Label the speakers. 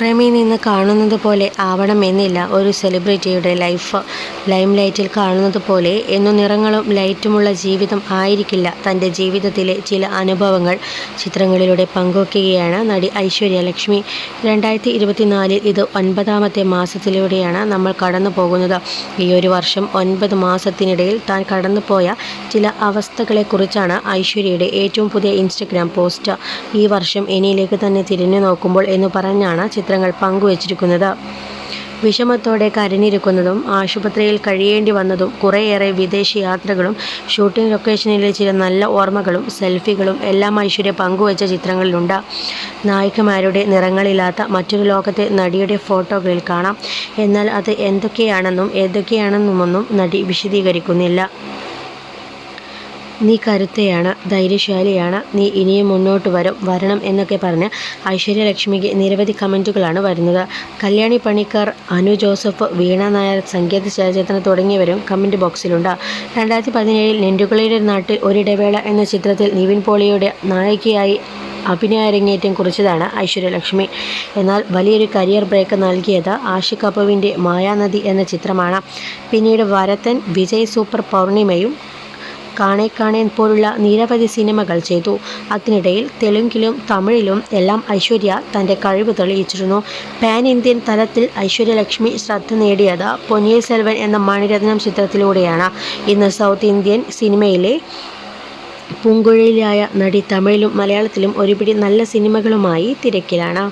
Speaker 1: പുറമേ നിന്ന് കാണുന്നത് പോലെ ആവണമെന്നില്ല ഒരു സെലിബ്രിറ്റിയുടെ ലൈഫ്. ലൈം ലൈറ്റിൽ കാണുന്നത് പോലെ എന്നു നിറങ്ങളും ലൈറ്റുമുള്ള ജീവിതം ആയിരിക്കില്ല തന്റെ ജീവിതത്തിലെ ചില അനുഭവങ്ങൾ. ചിത്രങ്ങളിലൂടെ പങ്കുവയ്ക്കുകയാണ് നടി ഐശ്വര്യ ലക്ഷ്മി. രണ്ടായിരത്തി ഇരുപത്തിനാലിൽ ഇത് ഒൻപതാമത്തെ മാസത്തിലൂടെയാണ് നമ്മൾ കടന്നു പോകുന്നത്. ഈ ഒരു വർഷം ഒൻപത് മാസത്തിനിടയിൽ താൻ കടന്നുപോയ ചില അവസ്ഥകളെക്കുറിച്ചാണ് ഐശ്വര്യയുടെ ഏറ്റവും പുതിയ ഇൻസ്റ്റഗ്രാം പോസ്റ്റ്. ഈ വർഷം ഇനിയിലേക്ക് തന്നെ തിരിഞ്ഞു നോക്കുമ്പോൾ എന്ന് പറഞ്ഞാണ് ചിത്രങ്ങൾ പങ്കുവച്ചിരിക്കുന്നത്. വിഷമത്തോടെ കരഞ്ഞിരിക്കുന്നതും ആശുപത്രിയിൽ കഴിയേണ്ടി വന്നതും കുറേയേറെ വിദേശ യാത്രകളും ഷൂട്ടിംഗ് ലൊക്കേഷനിലെ ചില നല്ല ഓർമ്മകളും സെൽഫികളും എല്ലാം ഐശ്വര്യ പങ്കുവച്ച ചിത്രങ്ങളിലുണ്ട്. നായികമാരുടെ നിറങ്ങളില്ലാത്ത മറ്റൊരു ലോകത്തെ നടിയുടെ ഫോട്ടോകളിൽ കാണാം. എന്നാൽ അത് എന്തൊക്കെയാണെന്നും ഏതൊക്കെയാണെന്നുമൊന്നും നടി വിശദീകരിക്കുന്നില്ല. നീ കരുത്തയാണ് ധൈര്യശാലിയാണ് നീ ഇനിയും മുന്നോട്ട് വരും വരണം എന്നൊക്കെ പറഞ്ഞ് ഐശ്വര്യ ലക്ഷ്മിക്ക് നിരവധി കമന്റുകളാണ് വരുന്നത്. കല്യാണി പണിക്കർ അനു ജോസഫ് വീണ നായർ സംഗീത ചലച്ചിത്രം തുടങ്ങിയവരും കമന്റ് ബോക്സിലുണ്ട്. രണ്ടായിരത്തി പതിനേഴിൽ നെൻഡുകളിയുടെ നാട്ടിൽ ഒരിടവേള എന്ന ചിത്രത്തിൽ നിവിൻ പോളിയുടെ നായികയായി അഭിനയ അരങ്ങേറ്റം കുറിച്ചതാണ് ഐശ്വര്യലക്ഷ്മി. എന്നാൽ വലിയൊരു കരിയർ ബ്രേക്ക് നൽകിയത് ആഷിഖ് അപ്പുവിന്റെ മായാനദി എന്ന ചിത്രമാണ്. പിന്നീട് വരത്തൻ വിജയ് സൂപ്പർ പൗർണിമയും കാണേ കാണേൻ പോലുള്ള നിരവധി സിനിമകൾ ചെയ്തു. അതിനിടയിൽ തെലുങ്കിലും തമിഴിലും എല്ലാം ഐശ്വര്യ തന്റെ കഴിവ് തെളിയിച്ചിരുന്നു. പാൻ ഇന്ത്യൻ തലത്തിൽ ഐശ്വര്യലക്ഷ്മി ശ്രദ്ധ നേടിയത് പൊന്നിയ സെൽവൻ എന്ന മണിരത്നം ചിത്രത്തിലൂടെയാണ്. ഇന്ന് സൗത്ത് ഇന്ത്യൻ സിനിമയിലെ പൂങ്കുഴലിയായ നടി തമിഴിലും മലയാളത്തിലും ഒരുപിടി നല്ല സിനിമകളുമായി തിരക്കിലാണ്.